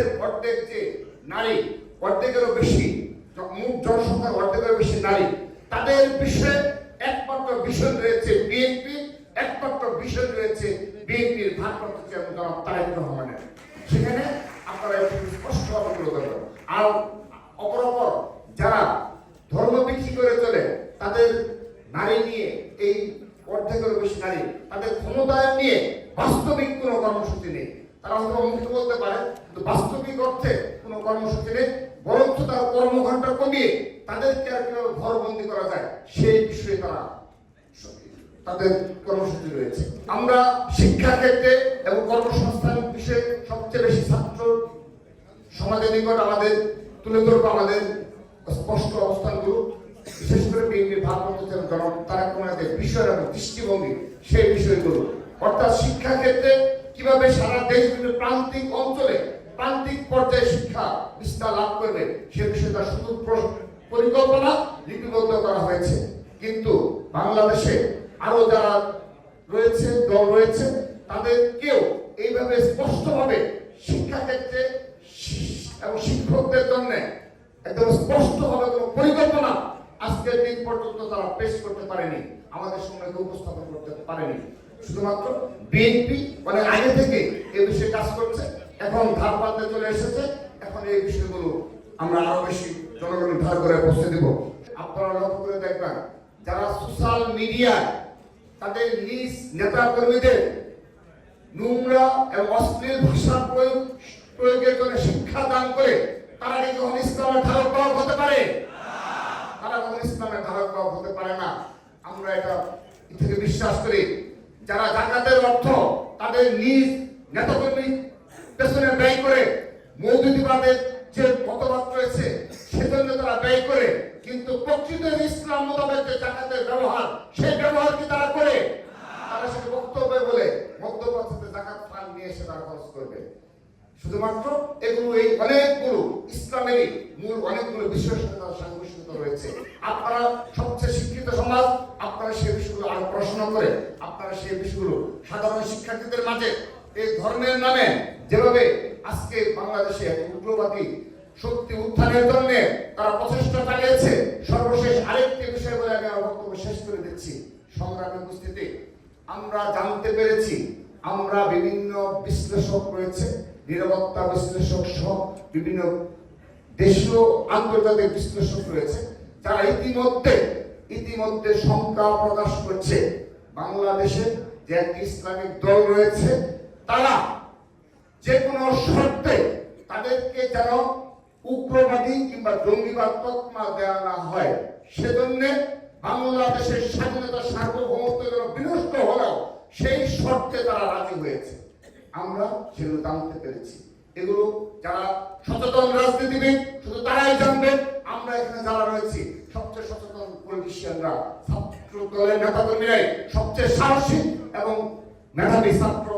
দেশের অর্ধেক যে নারী, অর্ধেকেরও বেশি মোট জনসংখ্যার অর্ধেকেরও বেশি নারী, তাদের বিষয়ে একমাত্র ভীষণ রয়েছে বিএনপি, একমাত্র ভীষণ রয়েছে বিএনপির ভারপ্রাপ্ত চেয়ারম্যান তারেক রহমানের। সেখানে আপনারা একটু স্পষ্টভাবে তুলে ধরবেন। আর অপরাপর যারা ধর্ম বিক্রি করে চলে, তাদের নারী নিয়ে, এই অর্ধেকেরও বেশি নারী, তাদের ক্ষমতায়ন নিয়ে বাস্তবিক কোনো কর্মসূচি নেই। তারা হয়তো মুখে বলতে পারে, কিন্তু বাস্তবিক অর্থে কোনো কর্মসূচি নেই, বরঞ্চ তারা কর্মঘণ্টা কমিয়ে তাদেরকে আর কীভাবে ঘরবন্দি করা যায়, সেই বিষয়ে তারা তাদের কর্মসূচি রয়েছে। আমরা শিক্ষা ক্ষেত্রে এবং কর্মসংস্থান বিষয়ে সবচেয়ে বেশি ছাত্র সমাজের নিকট আমাদের তুলে ধরবো আমাদের স্পষ্ট অবস্থানগুলো। বিশেষ করে বিএনপির ভারপ্রাপ্ত চেয়ারম্যান জনাব তারেক রহমানের বিষয় এবং দৃষ্টিভঙ্গি, সেই বিষয়গুলো। অর্থাৎ শিক্ষা ক্ষেত্রে কীভাবে সারা দেশ জুড়ে প্রান্তিক অঞ্চলে, প্রান্তিক পর্যায়ে শিক্ষা বিস্তার লাভ করবে, সে বিষয়ে তার শুধু পরিকল্পনা লিপিবদ্ধ করা হয়েছে। কিন্তু বাংলাদেশে আরও যারা রয়েছে, দল রয়েছে, তাদের কেউ এইভাবে স্পষ্টভাবে শিক্ষা ক্ষেত্রে এবং শিক্ষকদের জন্য একদম স্পষ্টভাবে কোনো পরিকল্পনা আজকের দিন পর্যন্ত তারা পেশ করতে পারেনি, আমাদের সামনে উপস্থাপন করতে পারেনি। শুধুমাত্র বিএনপি অনেক আগে থেকে এই বিষয়ে কাজ করছে, এখন ধার পাতে চলে এসেছে। এখন এই বিষয়গুলো আমরা আরও বেশি জনগণের ধার করে বসতে দেব। আপনারা লক্ষ্য করে দেখবেন, যারা সোশ্যাল মিডিয়ায় তাদের নিজ নেতা কর্মীদের নোংরা এবং অশ্লীল ভাষা প্রয়োগ, প্রয়োগের জন্য শিক্ষা দান করে তারা কি কখন ইসলামের ধারক বাহক হতে পারে? তারা কখন ইসলামের ধারক বাহক হতে পারে না। আমরা এটা থেকে বিশ্বাস করি। যারা জাকাতের অর্থ তাদের নিজ নেতাকর্মী পেছনে ব্যয় করে মৌদুদিবাদের যে মতবাদ রয়েছে, সেজন্য তারা ব্যয় করে, কিন্তু প্রকৃত ইসলাম মোতাবেক যে জাকাতের ব্যবহার, সেই ব্যবহার কি তারা করে? তারা সেটা বক্তব্য বলে মধ্যপ্রাচ্যতে জাকাত ফান্ড নিয়ে এসে তারা খরচ করবে। শুধুমাত্র এগুলো এই অনেকগুলো, ইসলামেরই মূল অনেকগুলো বিষয়ের সাথে তার সাংঘর্ষিকতা রয়েছে। আপনারা সবচেয়ে শিক্ষিত সমাজ আপনারা সেই বিষয়গুলো আরও পড়াশোনা করে আপনারা সেই বিষয়গুলো সাধারণ শিক্ষার্থীদের মাঝে এই ধর্মের নামে যেভাবে আজকে বাংলাদেশে উগ্রবাদী শক্তি উত্থানের জন্য তারা প্রচেষ্টা চালিয়েছে, সর্বশেষ আরেকটি বিষয় বলে আমি আমার বক্তব্য শেষ করে দিচ্ছি। সংগ্রামে উপস্থিতি, আমরা জানতে পেরেছি, আমরা বিভিন্ন বিশ্লেষক রয়েছে, নিরাপত্তা বিশ্লেষক সহ বিভিন্ন দেশীয় আন্তর্জাতিক বিশ্লেষক রয়েছে, যারা ইতিমধ্যে ইতিমধ্যে শঙ্কা প্রকাশ করছে। বাংলাদেশে যে ইসলামিক দল রয়েছে, তারা যে কোনো শর্তে তাদেরকে যেন উগ্রবাদী কিংবা জঙ্গিবাদ তকমা দেওয়া না হয়। সেজন্য বাংলাদেশের স্বাধীনতা সার্বভৌমত্ব যেন বিনষ্ট হলেও সেই শর্তে তারা রাজি হয়েছে। আমরা সেগুলো জানতে পেরেছি। এগুলো যারা সচেতন রাজনীতিবিদ, শুধু তারাই জানবে, আমরা এখানে যারা রয়েছি সবচেয়ে ছাত্র দলের নেতাকর্মীরাই সবচেয়ে সাহসী এবং মেধাবী ছাত্র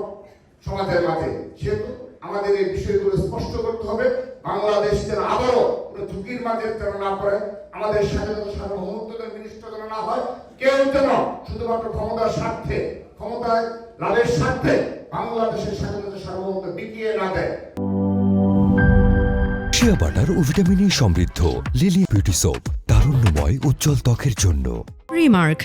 সমাজের মাঝে। সেহেতু আমাদের এই বিষয়গুলো স্পষ্ট করতে হবে। বাংলাদেশ যেন আবারও ঝুঁকির মাঝে যেন না পড়ে, আমাদের স্বাধীনতা সার্বভৌমত্ব যেন যেন না হয়, কেউ যেন শুধুমাত্র ক্ষমতার স্বার্থে, ক্ষমতায় লাভের স্বার্থে বাংলাদেশের স্বাধীনতা সার্বভৌমত্ব বিকিয়ে না দেয়। শিয়া বাটার ও ভিটামিন সমৃদ্ধ লিলি বিউটি সোপ তারুণ্যময় উজ্জ্বল ত্বকের জন্য। Remark